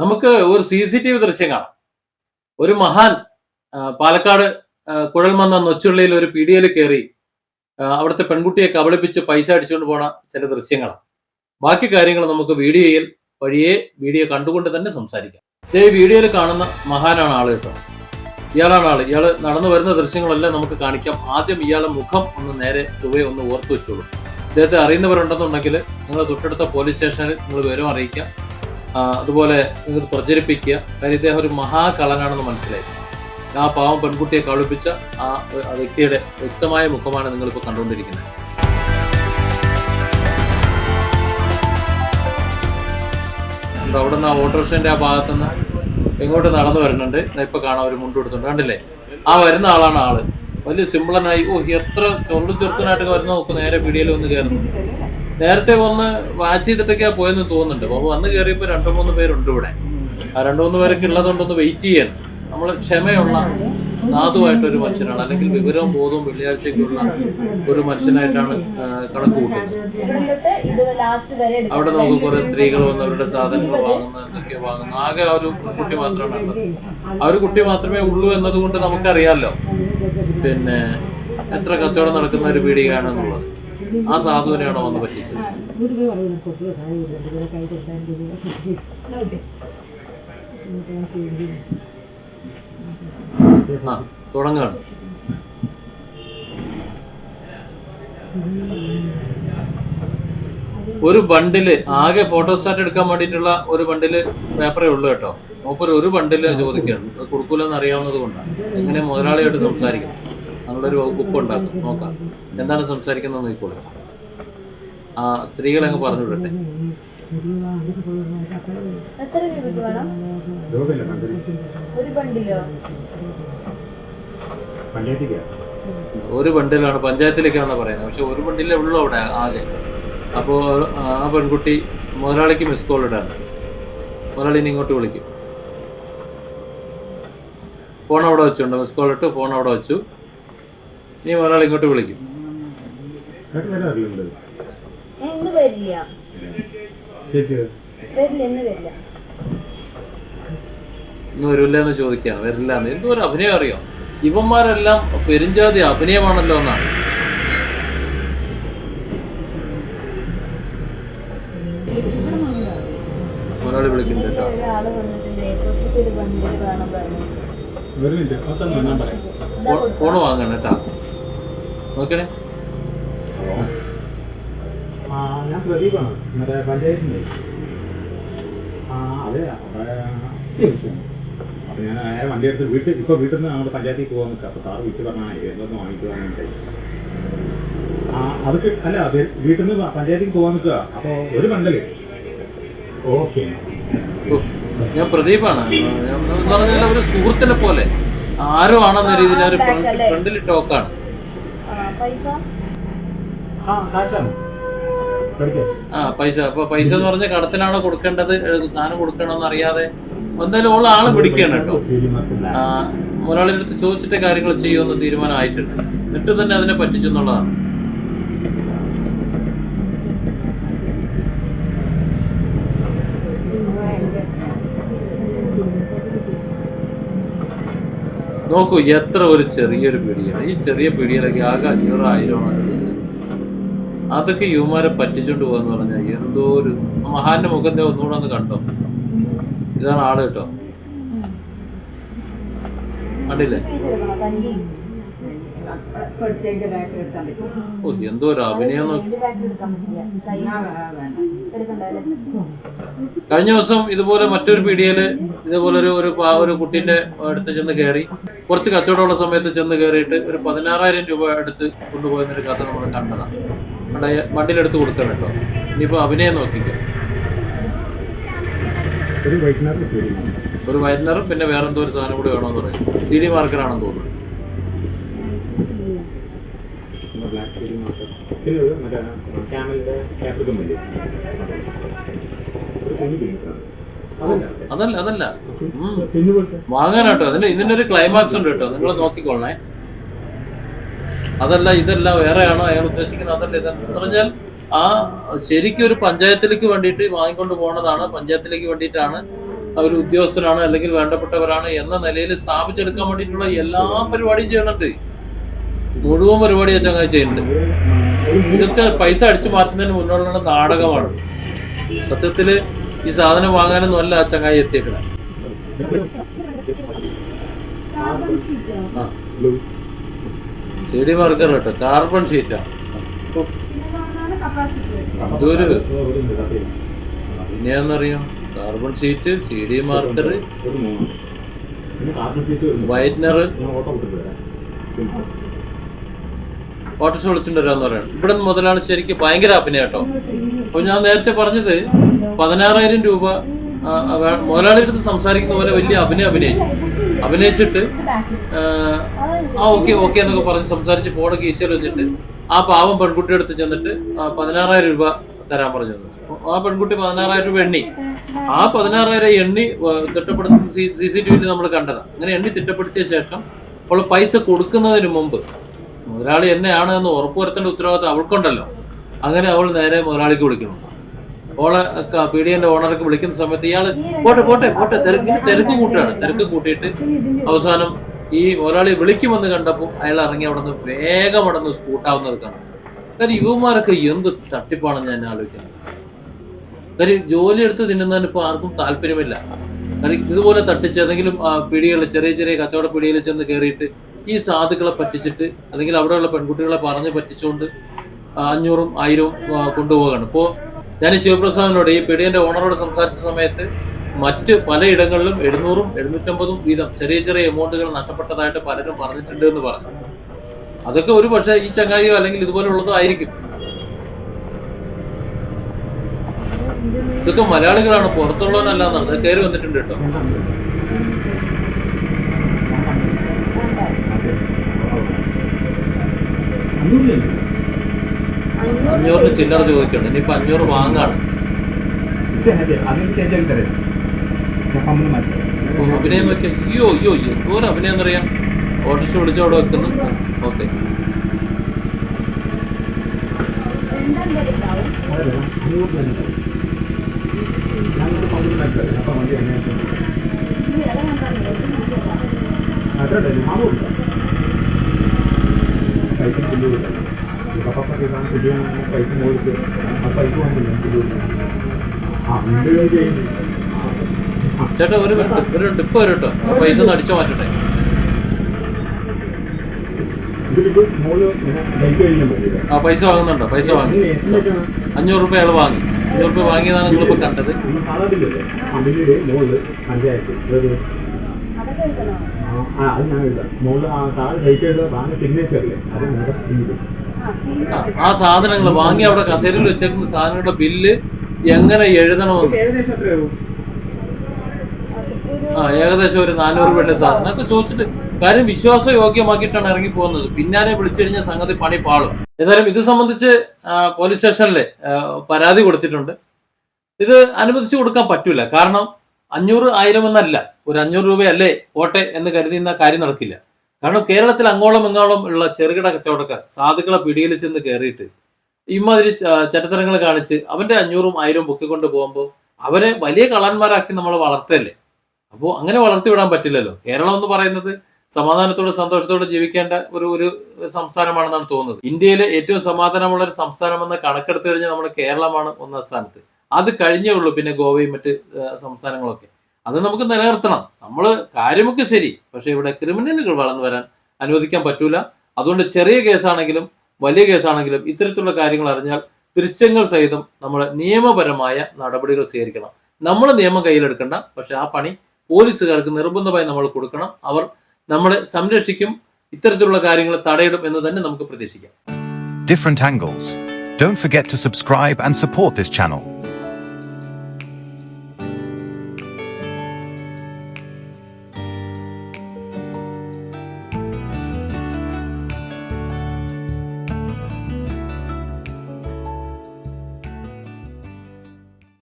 നമുക്ക് ഒരു C C T V ദൃശ്യം കാണാം. ഒരു മഹാൻ പാലക്കാട് കുഴൽമന്ന നൊച്ചുള്ളിയിൽ ഒരു പീഡിയയിൽ കയറി അവിടുത്തെ പെൺകുട്ടിയെ കബളിപ്പിച്ച് പൈസ അടിച്ചുകൊണ്ട് പോണ ചില ദൃശ്യങ്ങളാണ്. ബാക്കി കാര്യങ്ങൾ നമുക്ക് വീഡിയോയിൽ വഴിയെ വീഡിയോ കണ്ടുകൊണ്ട് തന്നെ സംസാരിക്കാം. ഈ വീഡിയോയിൽ കാണുന്ന മഹാനാണ് ആൾ കേട്ടോ. ഇയാളാണ് ആൾ. ഇയാൾ നടന്നു വരുന്ന ദൃശ്യങ്ങളെല്ലാം നമുക്ക് കാണിക്കാം. ആദ്യം ഇയാളെ മുഖം ഒന്ന് നേരെ ചുവയെ ഒന്ന് ഓർത്തു വെച്ചോളൂ. ഇദ്ദേഹത്തെ അറിയുന്നവരുണ്ടെന്നുണ്ടെങ്കിൽ നിങ്ങൾ തൊട്ടടുത്ത പോലീസ് സ്റ്റേഷനിൽ നിങ്ങൾ വിവരം അറിയിക്കാം. അതുപോലെ നിങ്ങൾ പ്രചരിപ്പിക്കുക. കാര്യം ഇദ്ദേഹം ഒരു മഹാകളനാണെന്ന് മനസ്സിലായി. ആ പാവം പെൺകുട്ടിയെ കളിപ്പിച്ച ആ വ്യക്തിയുടെ വ്യക്തമായ മുഖമാണ് നിങ്ങളിപ്പോൾ കണ്ടുകൊണ്ടിരിക്കുന്നത്. അവിടെ നിന്ന് ആ ഓട്ടോറിക്ഷന്റെ ആ ഭാഗത്തുനിന്ന് ഇങ്ങോട്ട് നടന്നു വരുന്നുണ്ട്. ഇപ്പം കാണാൻ ഒരു മുണ്ട് കൊടുത്തുണ്ട് കണ്ടില്ലേ? ആ വരുന്ന ആളാണ് ആൾ. വലിയ സിമ്പിളനായി. ഓ എത്ര ചൊല്ലു ചെറുക്കനായിട്ട് വരുന്ന നോക്കും. നേരെ പിടിയിൽ വന്ന് കയറുന്നു. നേരത്തെ വന്ന് വാച്ച് ചെയ്തിട്ടൊക്കെയാ പോയെന്ന് തോന്നുന്നുണ്ട്. അപ്പൊ വന്ന് കയറിയപ്പോ രണ്ടു മൂന്ന് പേരുണ്ട് ഇവിടെ. ആ രണ്ടു മൂന്ന് പേരൊക്കെ ഉള്ളതുകൊണ്ടൊന്ന് വെയിറ്റ് ചെയ്യണം. നമ്മൾ ക്ഷമയുള്ള സാധുവായിട്ട് ഒരു മനുഷ്യനാണ്. അല്ലെങ്കിൽ വിവരവും ബോധവും വെള്ളിയാഴ്ചയ്ക്കുള്ള ഒരു മനുഷ്യനായിട്ടാണ് കണക്ക് കൂട്ടുന്നത്. അവിടെ നമുക്ക് കുറെ സ്ത്രീകൾ വന്ന് അവരുടെ സാധനങ്ങൾ വാങ്ങുന്ന എന്തൊക്കെയോ വാങ്ങുന്നു ആകെ ആ ഒരു കുട്ടി മാത്രമാണ് ഉള്ളത്. ആ ഒരു കുട്ടി മാത്രമേ ഉള്ളൂ എന്നതുകൊണ്ട് നമുക്കറിയാമല്ലോ പിന്നെ എത്ര കച്ചവടം നടക്കുന്ന ഒരു പീടികയാണെന്നുള്ളത് ആ സാധുവിനെയാണോ വന്ന് പറ്റിച്ചത്. ആ തുടങ്ങാണ്. ഒരു ബണ്ടിൽ ആകെ ഫോട്ടോസ്റ്റാറ്റ് എടുക്കാൻ വേണ്ടിയിട്ടുള്ള ഒരു ബണ്ടിൽ പേപ്പറേ ഉള്ളൂ കേട്ടോ. മൂപ്പര് ഒരു ബണ്ടിൽ ചോദിക്കുകയാണ്. അത് കൊടുക്കൂലെന്ന് അറിയാവുന്നത് കൊണ്ടാണ്. എങ്ങനെ മുതലാളിയായിട്ട് സംസാരിക്കണം? നമ്മളൊരു വകുപ്പ് ഉണ്ടാക്കും. നോക്കാം. എന്താണ് സംസാരിക്കുന്നത് നോക്കിക്കോളൂ. ആ സ്ത്രീകളെ അങ്ങ് പറഞ്ഞു വിടട്ടെ. എത്ര രൂപയ്ക്ക് ഒരു ബണ്ടിലോ പഞ്ചായത്തിക്ക് ഒരു ബണ്ടിലാണ് പഞ്ചായത്തിലേക്കാണ് പറയുന്നത്. പക്ഷെ ഒരു ബണ്ടിലേ ഉള്ളൂ അവിടെ ആകെ. അപ്പോൾ ആ പെൺകുട്ടി മുതലാളിക്ക് മിസ് കോൾ ഇടാണ്. മുതലാളി ഇനി ഇങ്ങോട്ട് വിളിക്കും. ഫോൺ അവിടെ വെച്ചുണ്ട്. മിസ് കോൾ ഇട്ട് ഫോൺ അവിടെ വെച്ചു. ഇനി മുതലാളി ഇങ്ങോട്ട് വിളിക്കും. വരെ ചോദിക്കാം ഇന്ന് വരില്ല. ചേച്ചി വരില്ല ഇന്ന് വരില്ല. ഇന്ന് വരില്ല എന്ന് ചോദിക്കാണ്. വരില്ല എന്ന്. എന്തോ ഒരു അഭിനയം അറിയോ? ഇവന്മാരെല്ലാം പെരുഞ്ചാതി അഭിനയമാണല്ലോ എന്നാണ്. ഫോണ് വിളിക്കുന്നുണ്ട് കേട്ടോ. ഫോൺ വാങ്ങണം കേട്ടാ. നോക്കണേ. പ്രദീപാണ്. മറ്റേ പഞ്ചായത്തിന്റെ. ആ അതെ അവിടെ അപ്പൊ ഞാൻ അയാൾ വണ്ടി എടുത്ത് വീട്ടിൽ ഇപ്പൊ വീട്ടിൽ നിന്ന് നമ്മുടെ പഞ്ചായത്തിൽ പോകാൻ നിൽക്കുക. അപ്പൊ സാറ് വീട്ടിൽ പറഞ്ഞാൽ എന്തൊന്ന് വാങ്ങിക്കുവാനായിട്ട് ആ അതൊക്കെ അല്ല വീട്ടിൽ നിന്ന് പഞ്ചായത്തിൽ പോകാൻ നിൽക്കുക. അപ്പൊ ഒരു ബണ്ടൽ ഓക്കെ. ഞാൻ പ്രദീപാണ്. ഞാൻ- എന്ന് പറഞ്ഞാൽ ഒരു സുഹൃത്തിനെ പോലെ. ആരോ ആണെന്ന രീതിയിൽ ഒരു ഫ്രണ്ട് ഫ്രണ്ടിൽ ടോക്കാണ്. ആ പൈസ? ആ പൈസ. അപ്പൊ പൈസ എന്ന് പറഞ്ഞ കടത്തിലാണോ കൊടുക്കേണ്ടത്? സാധനം കൊടുക്കണമെന്ന് അറിയാതെ എന്തായാലും ഉള്ള ആൾ പിടിക്കണം കേട്ടോ. ആ, ഒരാളുടെ അടുത്ത് ചോദിച്ചിട്ട് കാര്യങ്ങൾ ചെയ്യുമെന്ന് തീരുമാനമായിട്ടുണ്ട്. എന്നിട്ട് തന്നെ അതിനെ പറ്റിച്ചെന്നുള്ളതാണ് നോക്കൂ എത്ര ഒരു ചെറിയൊരു പിടിയാണ്. ഈ ചെറിയ പിടിയിലൊക്കെ ആകെ അഞ്ഞൂറ് ആയിരമാണ് അതൊക്കെ യുവമാരെ പറ്റിച്ചോണ്ട് പോകാന്ന് പറഞ്ഞാൽ എന്തോ ഒരു മഹാന്റെ മുഖത്തെ ഒന്നുകൂടെ ഒന്ന് കണ്ടോ? ഇതാണ് ആൾ കേട്ടോ. കണ്ടില്ലേ? ഓ എന്തോ ഒരു അഭിനയം കഴിഞ്ഞ ദിവസം ഇതുപോലെ മറ്റൊരു പീടിയയിൽ ഇതുപോലെ ഒരു ഒരു ഒരു കുട്ടീന്റെ അടുത്ത് ചെന്ന് കയറി കുറച്ച് കച്ചവടമുള്ള സമയത്ത് ചെന്ന് കയറിയിട്ട് ഒരു പതിനാറായിരം രൂപ എടുത്ത് കൊണ്ടുപോയെന്നൊരു കഥ നമ്മൾ കണ്ടതാണ് വണ്ടിയിലെടുത്ത് കൊടുക്കണം കേട്ടോ. ഇനിയിപ്പോൾ അഭിനയം നോക്കിക്കോ. ഒരു വൈറ്റ്നറും പിന്നെ വേറെ എന്തോ ഒരു സാധനം കൂടി വേണമെന്ന് പറയും. സി ഡി മാർക്കറാണെന്ന് തോന്നുന്നു. അതല്ല അതല്ല. വാങ്ങാനാട്ടോ. അതിന്റെ ഇതിന്റെ ഒരു ക്ലൈമാക്സ് ഉണ്ട് കേട്ടോ. നിങ്ങൾ നോക്കിക്കൊള്ളണേ അതല്ല ഇതല്ല വേറെയാണോ അയാൾ ഉദ്ദേശിക്കുന്നത്? അതല്ല ഇതെന്ന് പറഞ്ഞാൽ ആ ശരിക്കും ഒരു പഞ്ചായത്തിലേക്ക് വേണ്ടിയിട്ട് വാങ്ങിക്കൊണ്ട് പോണതാണ്. പഞ്ചായത്തിലേക്ക് വേണ്ടിയിട്ടാണ് ഒരു ഉദ്യോഗസ്ഥരാണ് അല്ലെങ്കിൽ വേണ്ടപ്പെട്ടവരാണ് എന്ന നിലയിൽ സ്ഥാപിച്ചെടുക്കാൻ വേണ്ടിയിട്ടുള്ള എല്ലാ പരിപാടിയും ചെയ്യണുണ്ട് മുഴുവൻ പരിപാടി ചങ്ങായി ചെയ്യുന്നുണ്ട്. ഇതൊക്കെ പൈസ അടിച്ചു മാറ്റുന്നതിന് മുന്നോട്ടുള്ള നാടകമാണ്. സത്യത്തിൽ ഈ സാധനം വാങ്ങാനൊന്നും അല്ല ആ ചങ്ങായി എത്തിയേക്കണേ. ആ. സി ഡി മാർക്കർ കേട്ടോ. കാർബൺ ഷീറ്റാ. അതൊരു അഭിനയെന്നറിയാം carbon sheet C D marker whitener. Autos വിളിച്ചിട്ട് എന്ന് പറയണം. ഇവിടെ മുതലാണ് ശരിക്കും ഭയങ്കര അഭിനയം കേട്ടോ. അപ്പൊ ഞാൻ നേരത്തെ പറഞ്ഞത് പതിനാറായിരം രൂപ മുതലാളിയുടെ അടുത്ത് സംസാരിക്കുന്ന പോലെ വലിയ അഭിനയം അഭിനയിച്ചു. അഭിനയിച്ചിട്ട് ആ, ഓക്കെ ഓക്കെ എന്നൊക്കെ പറഞ്ഞ് സംസാരിച്ച് ഫോണൊക്കെ ഈസിയിൽ വെച്ചിട്ട് ആ പാവം പെൺകുട്ടിയുടെ അടുത്ത് ചെന്നിട്ട് പതിനാറായിരം രൂപ തരാൻ പറഞ്ഞു. ആ പെൺകുട്ടി പതിനാറായിരം രൂപ എണ്ണി. ആ പതിനാറായിരം എണ്ണി തിട്ടപ്പെടുത്തി തിട്ടപ്പെടുത്തുന്ന സി സി ടി വിയിൽ നമ്മൾ കണ്ടതാണ് അങ്ങനെ എണ്ണി തിട്ടപ്പെടുത്തിയ ശേഷം അവൾ പൈസ കൊടുക്കുന്നതിന് മുമ്പ് മുതലാളി എന്നെയാണ് എന്ന് ഉറപ്പുവരുത്തേണ്ട ഉത്തരവാദിത്തം അവൾക്കുണ്ടല്ലോ. അങ്ങനെ അവൾ നേരെ മുതലാളിക്ക് വിളിക്കണം ഓളെ പീഡിയന്റെ ഓണർക്ക് വിളിക്കുന്ന സമയത്ത് ഇയാൾ പോട്ടെ പോട്ടെ പോട്ടെ തിരക്ക് തിരക്ക് കൂട്ടുകയാണ് തിരക്ക് കൂട്ടിയിട്ട് അവസാനം ഈ ഒരാളെ വിളിക്കുമെന്ന് കണ്ടപ്പോൾ അയാൾ ഇറങ്ങി അവിടെ നിന്ന് വേഗം അവിടെ നിന്ന് സ്കൂട്ടാവുന്നത് കാണും. കാര്യം യുവമാരൊക്കെ എന്ത് തട്ടിപ്പാണെന്ന് ഞാൻ ആലോചിക്കുന്നത് കാര്യം ജോലി എടുത്ത് തിന്നുന്നതിന് ഇപ്പോൾ ആർക്കും താല്പര്യമില്ല. കാര്യം ഇതുപോലെ തട്ടിച്ച് ഏതെങ്കിലും പിടികളിൽ ചെറിയ ചെറിയ കച്ചവട പിടിയിൽ ചെന്ന് കയറിയിട്ട് ഈ സാധുക്കളെ പറ്റിച്ചിട്ട് അല്ലെങ്കിൽ അവിടെയുള്ള പെൺകുട്ടികളെ പറഞ്ഞ് പറ്റിച്ചുകൊണ്ട് അഞ്ഞൂറും ആയിരവും കൊണ്ടുപോകാണ് ഇപ്പോൾ ഞാൻ ശിവപ്രസാദിനോട് ഈ പിടിയന്റെ ഓണറോട് സംസാരിച്ച സമയത്ത് മറ്റ് പലയിടങ്ങളിലും എഴുന്നൂറും എഴുന്നൂറ്റമ്പതും വീതം ചെറിയ ചെറിയ എമൗണ്ടുകൾ നഷ്ടപ്പെട്ടതായിട്ട് പലരും പറഞ്ഞിട്ടുണ്ട് എന്ന് പറഞ്ഞു. അതൊക്കെ ഒരു പക്ഷേ ഈ ചങ്ങാതിയോ അല്ലെങ്കിൽ ഇതുപോലുള്ളതോ ആയിരിക്കും. ഇതൊക്കെ മലയാളികളാണ് പുറത്തുള്ളവനല്ല എന്നാണ് കയറി വന്നിട്ടുണ്ട് കേട്ടോ. അഞ്ഞൂറിന് ചില്ലറ ചോദിക്കണം ഇനിയിപ്പോൾ അഞ്ഞൂറ് വാങ്ങാണ്. ഓ, അഭിനയം നോക്കിയ അയ്യോ അയ്യോ അയ്യോ എന്തോരം അഭിനയം എന്നറിയാം. ഓട്ടോറിക്ഷ വിളിച്ച് അവിടെ വെക്കുന്നു. ഓക്കെ. ചേട്ടാ ഒരു മിനിറ്റ്. ഒരു മിനിറ്റ്. ഇപ്പൊ വരും കേട്ടോ. ആ പൈസ ഒന്ന് അടിച്ചു മാറ്റട്ടെ. ആ പൈസ വാങ്ങുന്നുണ്ടോ? പൈസ വാങ്ങി. അഞ്ഞൂറ് രൂപ അയാൾ വാങ്ങി. അഞ്ഞൂറ് രൂപ വാങ്ങിയതാണ് നിങ്ങളിപ്പോ കണ്ടത്. ആ അത് ഞാൻ എഴുതാം. മോൾ ആ താഴെ ഡേറ്റ് എഴുതാൻ അല്ലേ? അത് സീൽ ആ, സാധനങ്ങൾ വാങ്ങി അവിടെ കസേരയിൽ വെച്ചേക്കുന്ന സാധനങ്ങളുടെ ബില്ല് എങ്ങനെ എഴുതണമെന്ന്. ആ ഏകദേശം ഒരു നാനൂറ് രൂപയുടെ സാധനം. ഒക്കെ ചോദിച്ചിട്ട് കാര്യം വിശ്വാസയോഗ്യമാക്കിയിട്ടാണ് ഇറങ്ങി പോകുന്നത്. പിന്നാലെ വിളിച്ചു കഴിഞ്ഞാൽ സംഗതി പണി പാളും. ഏതായാലും ഇത് സംബന്ധിച്ച് പോലീസ് സ്റ്റേഷനിലെ പരാതി കൊടുത്തിട്ടുണ്ട്. ഇത് അനുവദിച്ചു കൊടുക്കാൻ പറ്റൂല. കാരണം അഞ്ഞൂറ് ആയിരം എന്നല്ല. ഒരു അഞ്ഞൂറ് രൂപയല്ലേ പോട്ടെ എന്ന് കരുതി കാര്യം നടക്കില്ല. കാരണം കേരളത്തിൽ അങ്ങോളം ഇങ്ങോളം ഉള്ള ചെറുകിട കച്ചവടക്കാർ സാധുക്കളെ പിടിയിൽ ചെന്ന് കയറിയിട്ട് ഇമാതിരി ചരിത്രങ്ങൾ കാണിച്ച് അവന്റെ അഞ്ഞൂറും ആയിരവും പൊക്കിക്കൊണ്ട് പോകുമ്പോൾ അവരെ വലിയ കള്ളന്മാരാക്കി നമ്മൾ വളർത്തല്ലേ? അപ്പോൾ അങ്ങനെ വളർത്തി വിടാൻ പറ്റില്ലല്ലോ. കേരളം എന്ന് പറയുന്നത് സമാധാനത്തോടെ സന്തോഷത്തോടെ ജീവിക്കേണ്ട ഒരു ഒരു സംസ്ഥാനമാണെന്നാണ് തോന്നുന്നത്. ഇന്ത്യയിലെ ഏറ്റവും സമാധാനമുള്ള ഒരു സംസ്ഥാനമെന്ന് കണക്കെടുത്ത് കഴിഞ്ഞാൽ നമ്മുടെ കേരളമാണ് ഒന്നാം സ്ഥാനത്ത്. അത് കഴിഞ്ഞേ ഉള്ളൂ പിന്നെ ഗോവയും മറ്റ് സംസ്ഥാനങ്ങളൊക്കെ. അത് നമുക്ക് നിലനിർത്തണം. നമ്മൾ കാര്യമൊക്കെ ശരി പക്ഷെ ഇവിടെ ക്രിമിനലുകൾ വളർന്നു വരാൻ അനുവദിക്കാൻ പറ്റൂല. അതുകൊണ്ട് ചെറിയ കേസാണെങ്കിലും വലിയ കേസാണെങ്കിലും ഇത്തരത്തിലുള്ള കാര്യങ്ങൾ അറിഞ്ഞാൽ ദൃശ്യങ്ങൾ സഹിതം നമ്മൾ നിയമപരമായ നടപടികൾ സ്വീകരിക്കണം. നമ്മൾ നിയമം കയ്യിലെടുക്കണ്ട പക്ഷെ ആ പണി പോലീസുകാർക്ക് നിർബന്ധമായി നമ്മൾ കൊടുക്കണം. അവർ നമ്മളെ സംരക്ഷിക്കും ഇത്തരത്തിലുള്ള കാര്യങ്ങൾ തടയിടും എന്ന് തന്നെ നമുക്ക് പ്രതീക്ഷിക്കാം. Different angles. Don't forget to subscribe and support this channel.